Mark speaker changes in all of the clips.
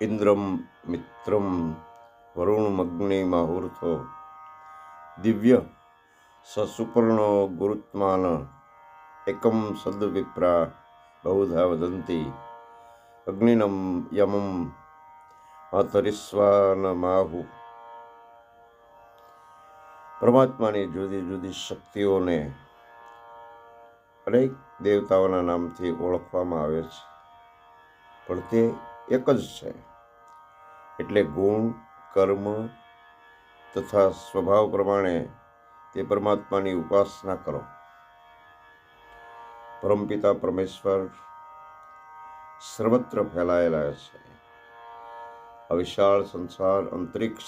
Speaker 1: ઇન્દ્રમ, મિત્રમ વરુણમગ્નિમાહુર્થો દિવ્ય, સસુપર્ણો, ગુરુત્માન, એકમ, સદવિપ્રા, બહુધા, વદંતી, અગ્નિનમ, યમમ માહુ. પરમાત્માની જુદી જુદી શક્તિઓને અનેક દેવતાઓના નામથી ઓળખવામાં આવે છે. પણ તે એક જ છે. એટલે ગુણ, કર્મ તથા સ્વભાવ પ્રમાણે તે પરમાત્માની ઉપાસના કરો. પરમપિતા પરમેશ્વર સર્વત્ર ફેલાયેલા છે. આ વિશાળ સંસાર, અંતરિક્ષ,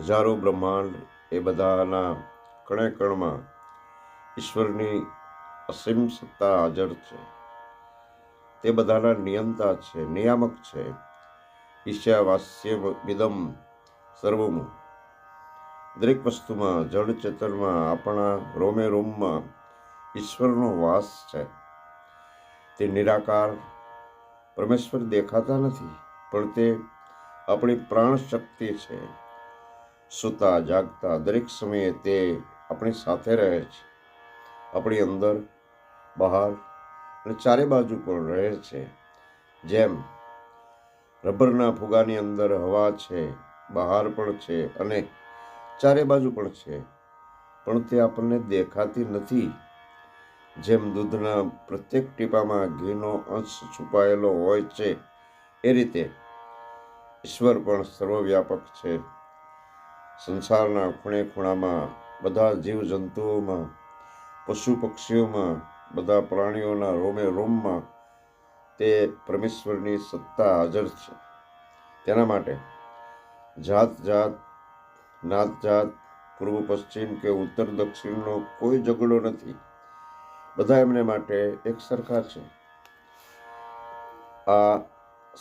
Speaker 1: હજારો બ્રહ્માંડ એ બધાના કણે કણમાં ઈશ્વરની અસીમ સત્તા હાજર છે. તે બધાના નિયંતા છે, નિયામક છે. ઈશાવાસ્ય વિદમ સર્વમ. દરેક વસ્તુમાં, જળ ચેતનમાં, આપણા રોમે રોમમાં ઈશ્વરનો વાસ છે. તે નિરાકાર, પરમેશ્વર દેખાતા નથી, પણ તે આપણી પ્રાણ શક્તિ છે. સૂતા, જાગતા, દરેક સમયે તે આપણી સાથે રહે છે. આપણી અંદર બહાર અને ચારે બાજુ પણ રહે છે. જેમ રબરના ફુગાની અંદર હવા છે, બહાર પણ છે અને ચારે બાજુ પણ છે. પણ તે આપણને દેખાતી નથી. જેમ દૂધના પ્રત્યેક ટીપામાં ઘીનો અંશ છુપાયેલો હોય છે, એ રીતે ઈશ્વર પણ સર્વવ્યાપક છે. સંસારના ખૂણે ખૂણામાં બધા જીવજંતુઓમાં, પશુ પક્ષીઓમાં બધા પ્રાણીઓના રોમે રોમમાં તે પરમેશ્વરની સત્તા હાજર છે. તેના માટે જાત જાત, નાત જાત, પૂર્વ પશ્ચિમ કે ઉત્તર દક્ષિણનો કોઈ ઝઘડો નથી. બધા એમને માટે એક સરખા છે. આ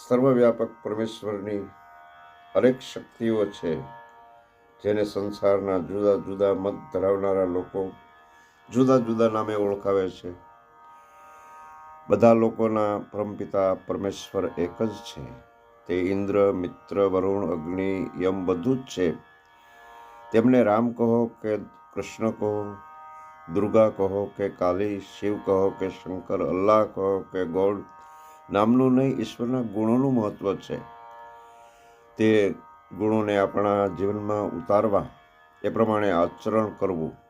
Speaker 1: સર્વવ્યાપક પરમેશ્વરની અનેક શક્તિઓ છે, જેને સંસારના જુદા જુદા મત ધરાવનારા લોકો જુદા જુદા નામે ઓળખાવે છે. બધા લોકોના પરમપિતા પરમેશ્વર એક જ છે. તે ઇન્દ્ર, મિત્ર, વરુણ, અગ્નિ, યમ બધું જ છે. તેમને રામ કહો કે કૃષ્ણ કહો, દુર્ગા કહો કે કાલી, શિવ કહો કે શંકર, અલ્લાહ કહો કે ગોડ નામનું નહીં, ઈશ્વરના ગુણોનું મહત્ત્વ છે. તે ગુણોને આપણા જીવનમાં ઉતારવા એ પ્રમાણે આચરણ કરવું.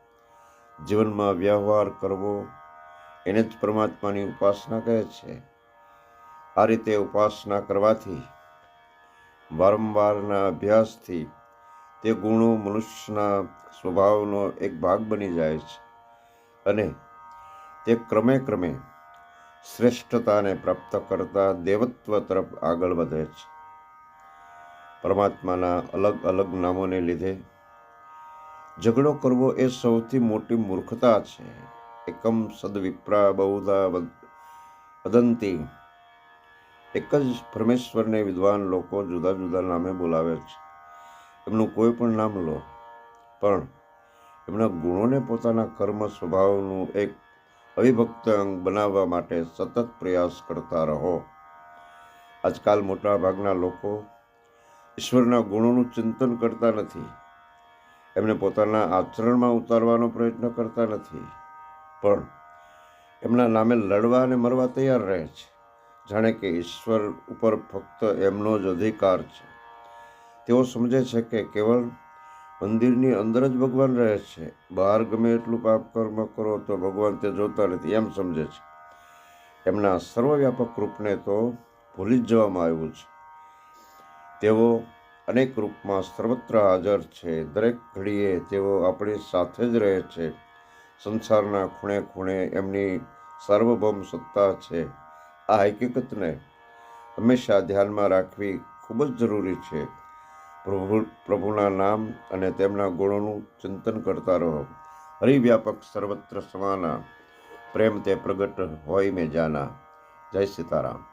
Speaker 1: જીવનમાં વ્યવહાર કરવો એને જ પરમાત્માની ઉપાસના કહે છે. આ રીતે ઉપાસના કરવાથી વારંવારના અભ્યાસથી તે ગુણો મનુષ્યના સ્વભાવનો એક ભાગ બની જાય છે અને તે ક્રમે ક્રમે શ્રેષ્ઠતાને પ્રાપ્ત કરતા દેવત્વ તરફ આગળ વધે છે. પરમાત્માના અલગ અલગ નામોને લીધે ઝઘડો કરવો એ સૌથી મોટી મૂર્ખતા છે. એકમ સદવિપ્રા બહુધા વદંતી. એક જ પરમેશ્વરને વિદ્વાન લોકો જુદા જુદા નામે બોલાવે છે. એમનું કોઈ પણ નામ લો. પણ એમના ગુણોને પોતાના કર્મ સ્વભાવનું એક અવિભક્ત અંગ બનાવવા માટે સતત પ્રયાસ કરતા રહો. આજકાલ મોટા ભાગના લોકો ઈશ્વરના ગુણોનું ચિંતન કરતા નથી. એમને પોતાના આચરણમાં ઉતારવાનો પ્રયત્ન કરતા નથી. પણ એમના નામે લડવા અને મરવા તૈયાર રહે છે. જાણે કે ઈશ્વર ઉપર ફક્ત એમનો જ અધિકાર છે. તેઓ સમજે છે કે કેવળ મંદિરની અંદર જ ભગવાન રહે છે. બહાર ગમે એટલું પાપ કર્મ કરો તો ભગવાન તે જોતા નથી, એમ સમજે છે. એમના સર્વવ્યાપક રૂપને તો ભૂલી જ જવામાં આવ્યું છે. તેઓ અનેક રૂપમાં સર્વત્ર હાજર છે. દરેક ઘડીએ તેઓ આપણી સાથે જ રહે છે. સંસારના ખૂણે ખૂણે એમની સાર્વભૌમ સત્તા છે. આ હકીકતને હંમેશા ધ્યાનમાં રાખવી ખૂબ જ જરૂરી છે. પ્રભુ, પ્રભુના નામ અને તેમના ગુણોનું ચિંતન કરતા રહો. હરિવ્યાપક સર્વત્ર સમાના. પ્રેમ તે પ્રગટ હોય મેં જાના. જય સીતારામ.